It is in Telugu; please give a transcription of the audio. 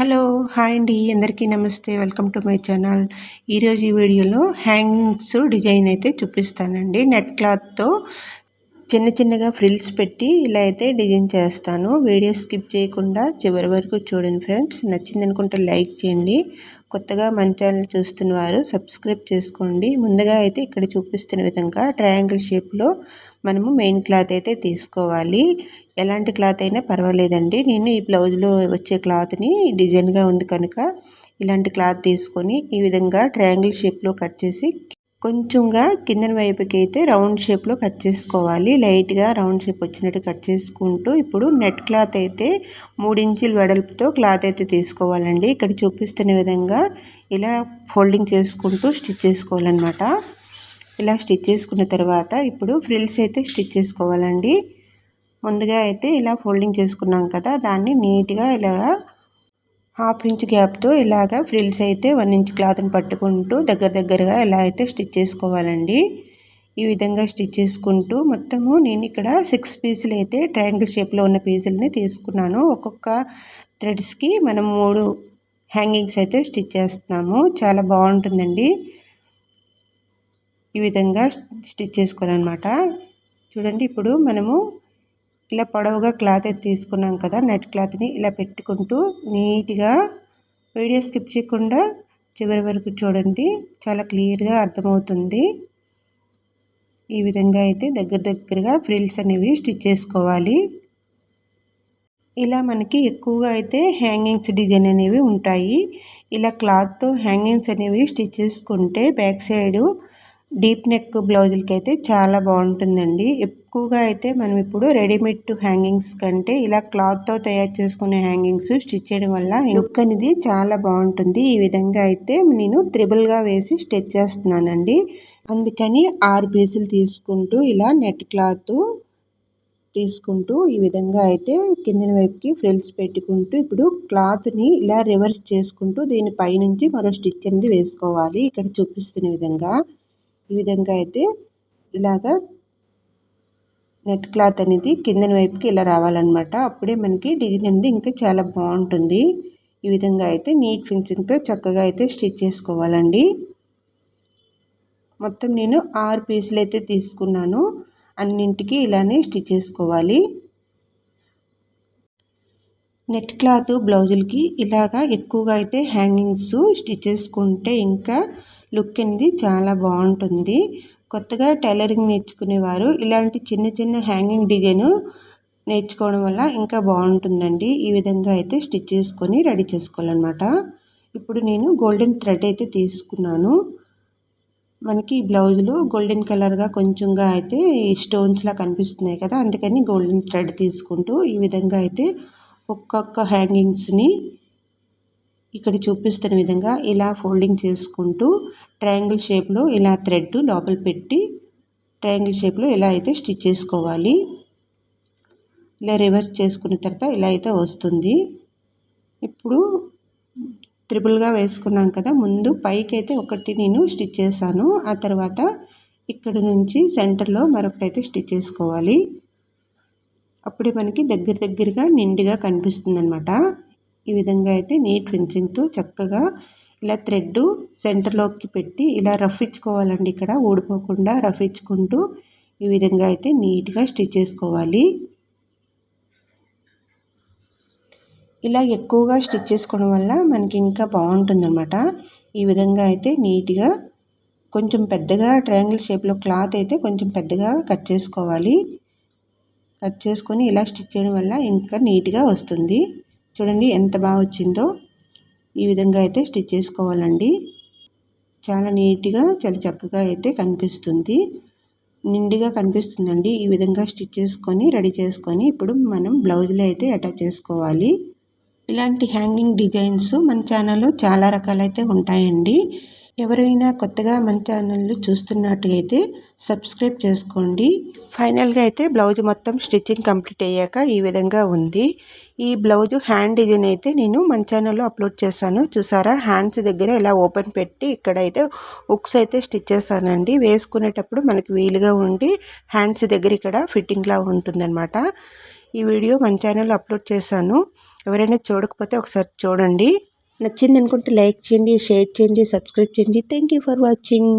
హలో హాయ్ అండి. అందరికీ నమస్తే. Welcome to my channel. ఈరోజు ఈ వీడియోలో హ్యాంగింగ్స్ డిజైన్ అయితే చూపిస్తానండి. నెట్ క్లాత్తో చిన్న చిన్నగా ఫ్రిల్స్ పెట్టి ఇలా అయితే డిజైన్ చేస్తాను. వీడియో స్కిప్ చేయకుండా చివరి వరకు చూడండి ఫ్రెండ్స్. నచ్చింది అనుకుంటే లైక్ చేయండి. కొత్తగా మన ఛానల్ చూస్తున్న వారు సబ్స్క్రైబ్ చేసుకోండి. ముందుగా అయితే ఇక్కడ చూపిస్తున్న విధంగా ట్రయాంగిల్ షేప్లో మనము మెయిన్ క్లాత్ అయితే తీసుకోవాలి. ఎలాంటి క్లాత్ అయినా పర్వాలేదండి. నేను ఈ బ్లౌజ్లో వచ్చే క్లాత్ని డిజైన్గా ఉంది కనుక ఇలాంటి క్లాత్ తీసుకొని ఈ విధంగా ట్రయాంగిల్ షేప్లో కట్ చేసి కొంచెంగా కిందన వైపుకి అయితే రౌండ్ షేప్లో కట్ చేసుకోవాలి. లైట్గా రౌండ్ షేప్ వచ్చినట్టు కట్ చేసుకుంటూ ఇప్పుడు నెట్ క్లాత్ అయితే మూడించుల వెడల్పుతో క్లాత్ అయితే తీసుకోవాలండి. ఇక్కడ చూపిస్తున్న విధంగా ఇలా ఫోల్డింగ్ చేసుకుంటూ స్టిచ్ చేసుకోవాలన్నమాట. ఇలా స్టిచ్ చేసుకున్న తర్వాత ఇప్పుడు ఫ్రిల్స్ అయితే స్టిచ్ చేసుకోవాలండి. ముందుగా అయితే ఇలా ఫోల్డింగ్ చేసుకున్నాం కదా దాన్ని నీట్గా ఇలా హాఫ్ ఇంచ్ గ్యాప్తో ఇలాగ ఫ్రిల్స్ అయితే వన్ ఇంచ్ క్లాత్ని పట్టుకుంటూ దగ్గర దగ్గరగా ఇలా అయితే స్టిచ్ చేసుకోవాలండి. ఈ విధంగా స్టిచ్ చేసుకుంటూ మొత్తము నేను ఇక్కడ సిక్స్ పీసులు అయితే ట్రయాంగిల్ షేప్లో ఉన్న పీసులని తీసుకున్నాను. ఒక్కొక్క థ్రెడ్స్కి మనం మూడు హ్యాంగింగ్స్ అయితే స్టిచ్ చేస్తున్నాము. చాలా బాగుంటుందండి. ఈ విధంగా స్టిచ్ చేసుకోవాలన్నమాట. చూడండి ఇప్పుడు మనము ఇలా పొడవుగా క్లాత్ అయితే తీసుకున్నాం కదా నెట్ క్లాత్ని ఇలా పెట్టుకుంటూ నీట్గా వీడియో స్కిప్ చేయకుండా చివరి వరకు చూడండి. చాలా క్లియర్గా అర్థమవుతుంది. ఈ విధంగా అయితే దగ్గర దగ్గరగా ఫ్రిల్స్ అనేవి స్టిచ్ చేసుకోవాలి. ఇలా మనకి ఎక్కువగా అయితే హ్యాంగింగ్స్ డిజైన్ అనేవి ఉంటాయి. ఇలా క్లాత్తో హ్యాంగింగ్స్ అనేవి స్టిచ్ చేసుకుంటే బ్యాక్ సైడు డీప్ నెక్ బ్లౌజులకి అయితే చాలా బాగుంటుందండి. ఎక్కువగా అయితే మనం ఇప్పుడు రెడీమేడ్ హ్యాంగింగ్స్ కంటే ఇలా క్లాత్తో తయారు చేసుకునే హ్యాంగింగ్స్ స్టిచ్ చేయడం వల్ల లుక్ అనేది చాలా బాగుంటుంది. ఈ విధంగా అయితే నేను త్రిబుల్గా వేసి స్టిచ్ చేస్తున్నానండి. అందుకని ఆరు పీసులు తీసుకుంటూ ఇలా నెట్ క్లాత్ తీసుకుంటూ ఈ విధంగా అయితే కిందిన వైపుకి ఫ్రిల్స్ పెట్టుకుంటూ ఇప్పుడు క్లాత్ని ఇలా రివర్స్ చేసుకుంటూ దీని పైనుంచి మరో స్టిచ్ అనేది వేసుకోవాలి. ఇక్కడ చూపిస్తున్న విధంగా ఈ విధంగా అయితే ఇలాగా నెట్ క్లాత్ అనేది కిందన వైపుకి ఇలా రావాలన్నమాట. అప్పుడే మనకి డిజైన్ అనేది ఇంకా చాలా బాగుంటుంది. ఈ విధంగా అయితే నీట్ ఫినిషింగ్తో చక్కగా అయితే స్టిచ్ చేసుకోవాలండి. మొత్తం నేను ఆరు పీసులు అయితే తీసుకున్నాను. అన్నింటికి ఇలానే స్టిచ్ చేసుకోవాలి. నెట్ క్లాత్ బ్లౌజులకి ఇలాగా ఎక్కువగా అయితే హ్యాంగింగ్స్ స్టిచ్ చేసుకుంటే ఇంకా లుక్ అనేది చాలా బాగుంటుంది. కొత్తగా టైలరింగ్ నేర్చుకునేవారు. ఇలాంటి చిన్న చిన్న హ్యాంగింగ్ డిజైన్ నేర్చుకోవడం వల్ల ఇంకా బాగుంటుందండి. ఈ విధంగా అయితే స్టిచ్ చేసుకొని రెడీ చేసుకోవాలన్నమాట. ఇప్పుడు నేను గోల్డెన్ థ్రెడ్ అయితే తీసుకున్నాను. మనకి బ్లౌజ్లో బ్లౌజులు గోల్డెన్ కలర్గా కొంచెంగా అయితే స్టోన్స్లా కనిపిస్తున్నాయి కదా అందుకని గోల్డెన్ థ్రెడ్ తీసుకుంటూ ఈ విధంగా అయితే ఒక్కొక్క హ్యాంగింగ్స్ని ఇక్కడ చూపిస్తున్న విధంగా ఇలా ఫోల్డింగ్ చేసుకుంటూ ట్రయాంగిల్ షేప్లో ఇలా థ్రెడ్ లోపల పెట్టి ట్రయాంగిల్ షేప్లో ఇలా అయితే స్టిచ్ చేసుకోవాలి. ఇలా రివర్స్ చేసుకున్న తర్వాత ఇలా అయితే వస్తుంది. ఇప్పుడు త్రిబుల్గా వేసుకున్నాం కదా ముందు పైకి అయితే ఒకటి నేను స్టిచ్ చేశాను. ఆ తర్వాత ఇక్కడ నుంచి సెంటర్లో మరొకటి అయితే స్టిచ్ చేసుకోవాలి. అప్పుడే మనకి దగ్గర దగ్గరగా నిండుగా కనిపిస్తుంది అనమాట ఈ విధంగా అయితే నీట్ ఫినిషింగ్తో చక్కగా ఇలా థ్రెడ్ సెంటర్లోకి పెట్టి ఇలా రఫ్ ఇచ్చుకోవాలండి ఇక్కడ. ఊడిపోకుండా రఫ్ ఇచ్చుకుంటూ ఈ విధంగా అయితే నీట్గా స్టిచ్ చేసుకోవాలి. ఇలా ఎక్కువగా స్టిచ్ చేసుకోవడం వల్ల మనకి ఇంకా బాగుంటుందన్నమాట. ఈ విధంగా అయితే నీట్గా కొంచెం పెద్దగా ట్రయాంగిల్ షేప్లో క్లాత్ అయితే కొంచెం పెద్దగా కట్ చేసుకోవాలి. కట్ చేసుకొని ఇలా స్టిచ్ చేయడం వల్ల ఇంకా నీట్గా వస్తుంది. చూడండి ఎంత బాగా వచ్చిందో. ఈ విధంగా అయితే స్టిచ్ చేసుకోవాలండి. చాలా నీట్గా చాలా చక్కగా అయితే కనిపిస్తుంది. నిండుగా కనిపిస్తుందండి. ఈ విధంగా స్టిచ్ చేసుకొని రెడీ చేసుకొని ఇప్పుడు మనం బ్లౌజ్లో అయితే అటాచ్ చేసుకోవాలి. ఇలాంటి హ్యాంగింగ్ డిజైన్స్ మన ఛానల్లో చాలా రకాలైతే ఉంటాయండి. ఎవరైనా కొత్తగా మన ఛానల్ చూస్తున్నట్టయితే సబ్స్క్రైబ్ చేసుకోండి. ఫైనల్గా అయితే బ్లౌజ్ మొత్తం స్టిచ్చింగ్ కంప్లీట్ అయ్యాక ఈ విధంగా ఉంది. ఈ బ్లౌజ్ హ్యాండ్ డిజైన్ అయితే నేను మన ఛానల్లో అప్లోడ్ చేశాను. చూసారా? హ్యాండ్స్ దగ్గర ఇలా ఓపెన్ పెట్టి ఇక్కడైతే ఉక్స్ అయితే స్టిచ్ చేస్తానండి వేసుకునేటప్పుడు మనకి వీలుగా ఉండి హ్యాండ్స్ దగ్గర ఇక్కడ ఫిట్టింగ్లా ఉంటుందన్నమాట. ఈ వీడియో మన ఛానల్లో అప్లోడ్ చేశాను. ఎవరైనా చూడకపోతే ఒకసారి చూడండి. నచ్చింది అనుకుంటే లైక్ చేయండి షేర్ చేయండి సబ్స్క్రైబ్ చేయండి. Thank you for watching